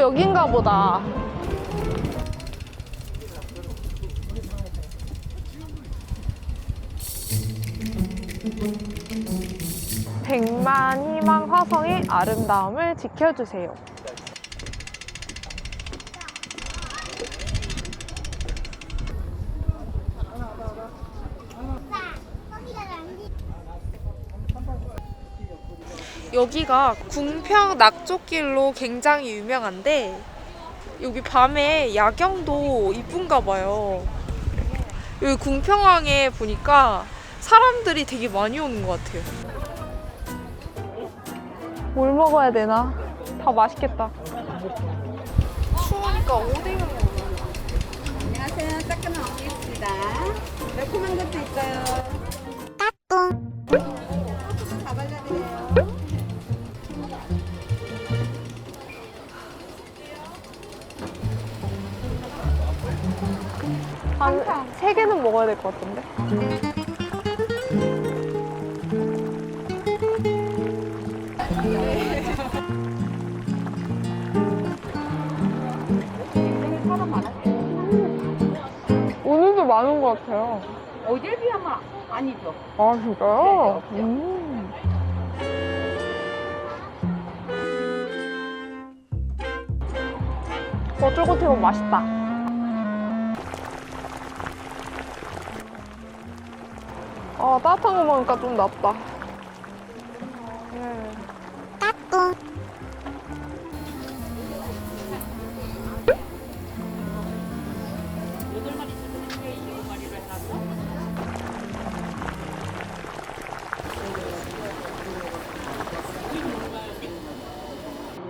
여긴가 보다. 백만 희망 화성의 아름다움을 지켜주세요. 여기가 궁평 낙조길로 굉장히 유명한데 여기 밤에 야경도 이쁜가 봐요. 여기 궁평항에 보니까 사람들이 되게 많이 오는 것 같아요. 뭘 먹어야 되나? 다 맛있겠다. 추우니까 오뎅을 먹어. 안녕하세요. 따끈한 어묵입니다. 매콤한 것도 있어요. 따뚱. 세 개는 먹어야 될 것 같은데. 오늘도 많은 것 같아요. 어딜 비하면 아니죠. 아 진짜요? 네, 없죠. 음. 어 쫄깃하고 맛있다. 아 따뜻한 거 먹으니까 좀 낫다. 네.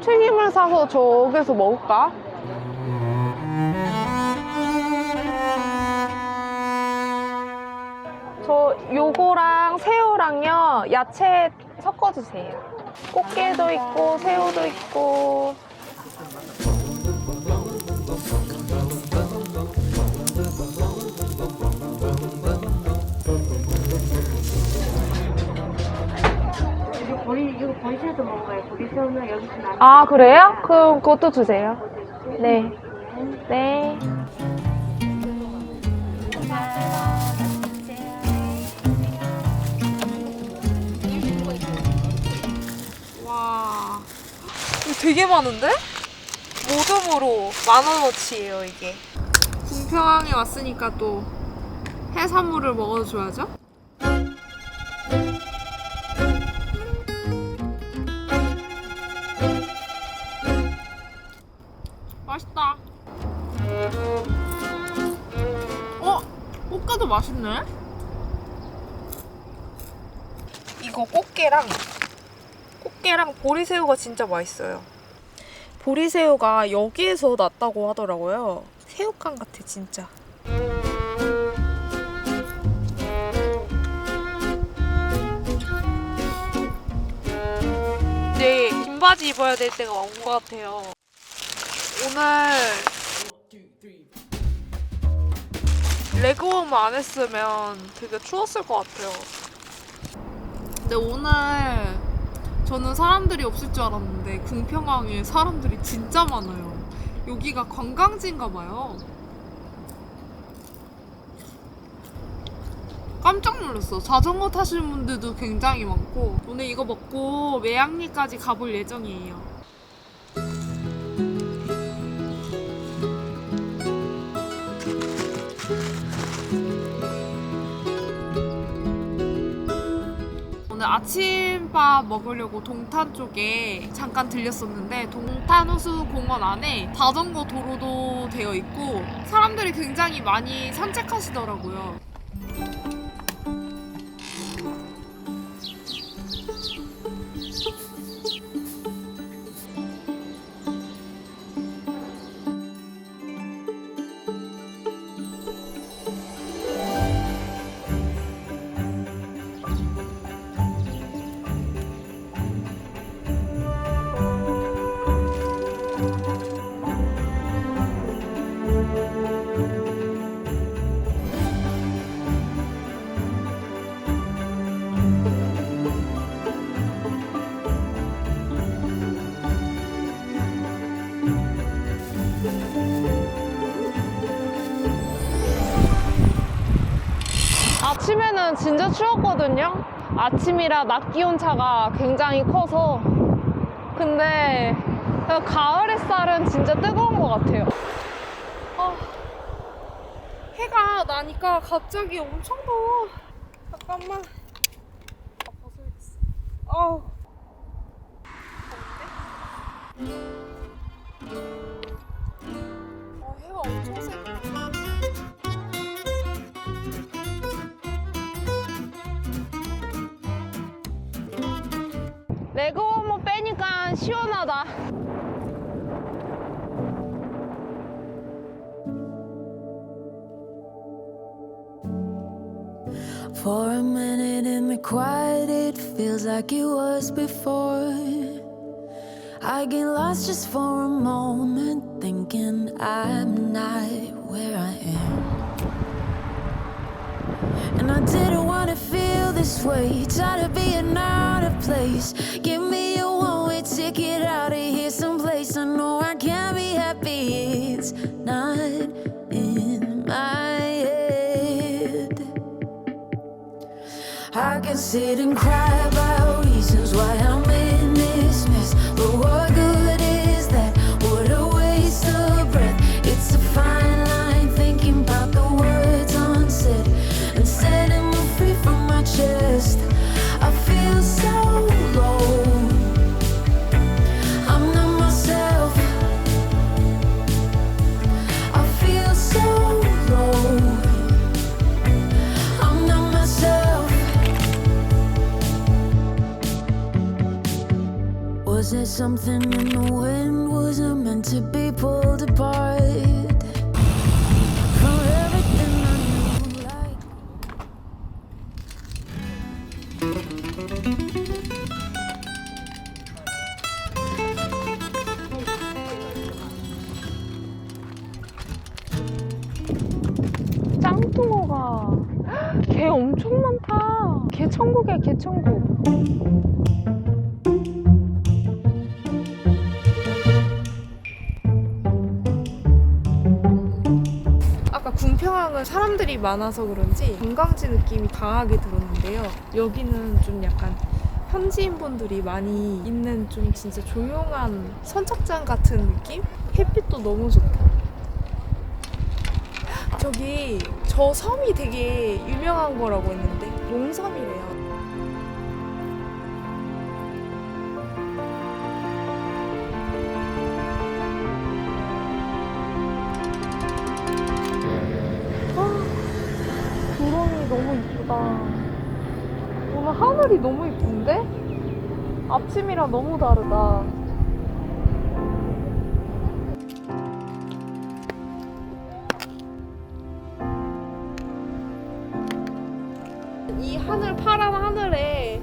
튀김을 사서 저기서 먹을까? 새우랑요 야채 섞어주세요. 꽃게도 있고 새우도 있고 이거 보리 이거 보리새우도 먹어요. 보리새우는 여기서 나. 아 그래요? 그럼 그것도 주세요. 네. 네. 되게 많은데? 모듬으로 만 원어치예요 이게. 궁평항에 왔으니까 또 해산물을 먹어줘야죠. 맛있다. 어? 꽃게도 맛있네? 이거 꽃게랑 꽃게랑 보리새우가 진짜 맛있어요. 보리새우가 여기에서 났다고 하더라고요. 새우깡 같아 진짜. 네, 긴 바지 입어야 될 때가 온 것 같아요. 오늘 레그웜 안 했으면 되게 추웠을 것 같아요. 근데 오늘 저는 사람들이 없을 줄 알았는데 궁평항에 사람들이 진짜 많아요. 여기가 관광지인가 봐요. 깜짝 놀랐어. 자전거 타시는 분들도 굉장히 많고 오늘 이거 먹고 매양리까지 가볼 예정이에요. 오늘 아침밥 먹으려고 동탄 쪽에 잠깐 들렸었는데 동탄 호수 공원 안에 자전거 도로도 되어 있고 사람들이 굉장히 많이 산책하시더라고요. 진짜 추웠거든요. 아침이라 낮 기온 차가 굉장히 커서. 근데 그 가을 햇살은 진짜 뜨거운 것 같아요. 아, 해가 나니까 갑자기 엄청 더워. 잠깐만. 아, 벗어야겠어. 아우. 어, 해가 엄청 세 레고 한번 빼니까 시원하다. For a minute in the quiet, it feels like it was before. I get lost just for a moment, thinking I'm not where I am. This way, tired of being out of place. Give me a one way ticket out of here, someplace I know I can be happy. It's not in my head. I can sit and cry about reasons why I'm in this mess. But what good to be pulled 궁평항은 사람들이 많아서 그런지 관광지 느낌이 강하게 들었는데요. 여기는 좀 약간 현지인분들이 많이 있는 좀 진짜 조용한 선착장 같은 느낌? 햇빛도 너무 좋다. 저기 저 섬이 되게 유명한 거라고 했는데 용섬이래요. 오늘 하늘이 너무 이쁜데? 아침이랑 너무 다르다. 이 하늘 파란 하늘에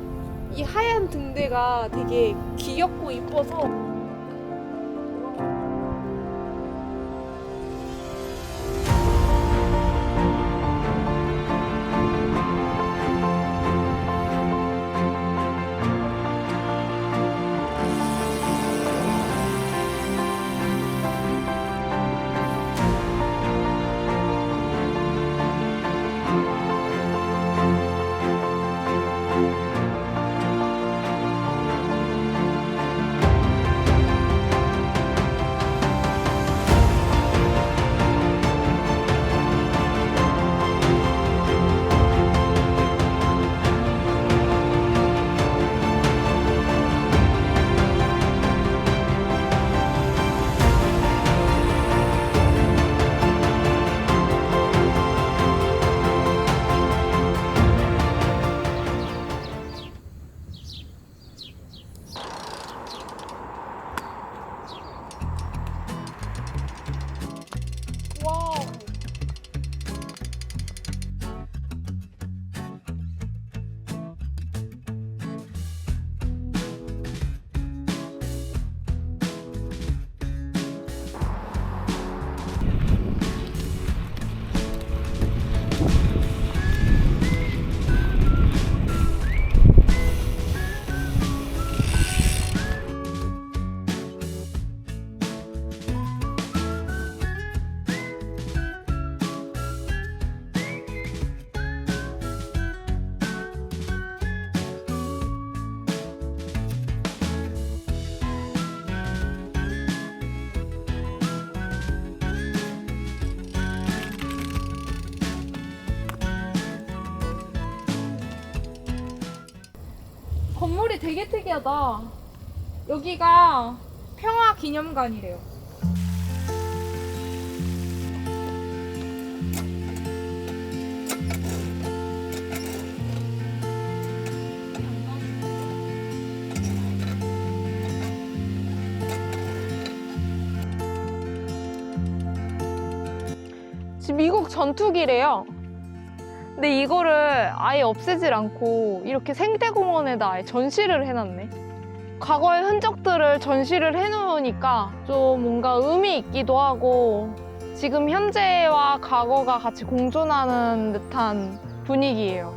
이 하얀 등대가 되게 귀엽고 이뻐서 건물이 되게 특이하다. 여기가 평화 기념관이래요. 미국 전투기래요. 근데 이거를 아예 없애질 않고 이렇게 생태공원에다 아예 전시를 해놨네. 과거의 흔적들을 전시를 해놓으니까 좀 뭔가 의미 있기도 하고 지금 현재와 과거가 같이 공존하는 듯한 분위기예요.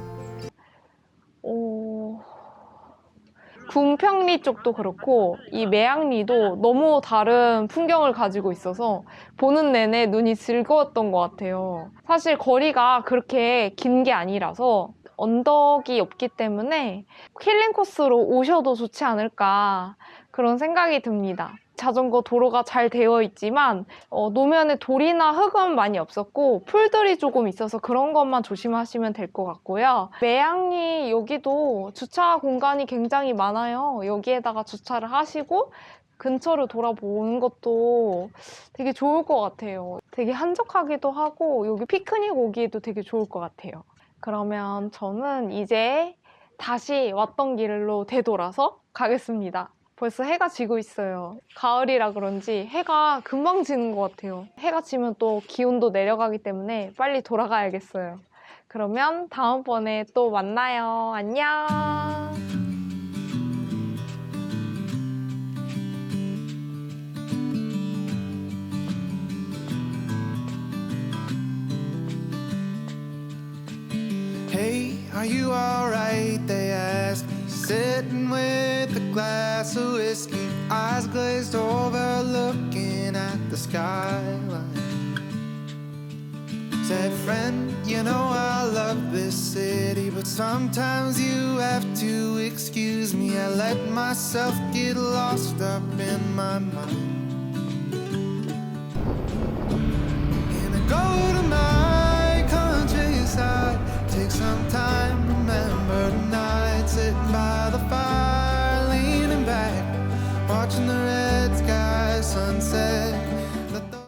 궁평리 쪽도 그렇고 이 매양리도 너무 다른 풍경을 가지고 있어서 보는 내내 눈이 즐거웠던 것 같아요. 사실 거리가 그렇게 긴 게 아니라서 언덕이 없기 때문에 힐링 코스로 오셔도 좋지 않을까 그런 생각이 듭니다. 자전거 도로가 잘 되어 있지만 어, 노면에 돌이나 흙은 많이 없었고 풀들이 조금 있어서 그런 것만 조심하시면 될 것 같고요. 매양리 여기도 주차 공간이 굉장히 많아요. 여기에다가 주차를 하시고 근처를 돌아보는 것도 되게 좋을 것 같아요. 되게 한적하기도 하고 여기 피크닉 오기에도 되게 좋을 것 같아요. 그러면 저는 이제 다시 왔던 길로 되돌아서 가겠습니다. 벌써 해가 지고 있어요. 가을이라 그런지 해가 금방 지는 것 같아요. 해가 지면 또 기온도 내려가기 때문에 빨리 돌아가야겠어요. 그러면 다음번에 또 만나요. 안녕! glass of whiskey, eyes glazed over, looking at the skyline. Said, friend, you know I love this city, but sometimes you have to excuse me. I let myself get lost up in my mind. in a go to my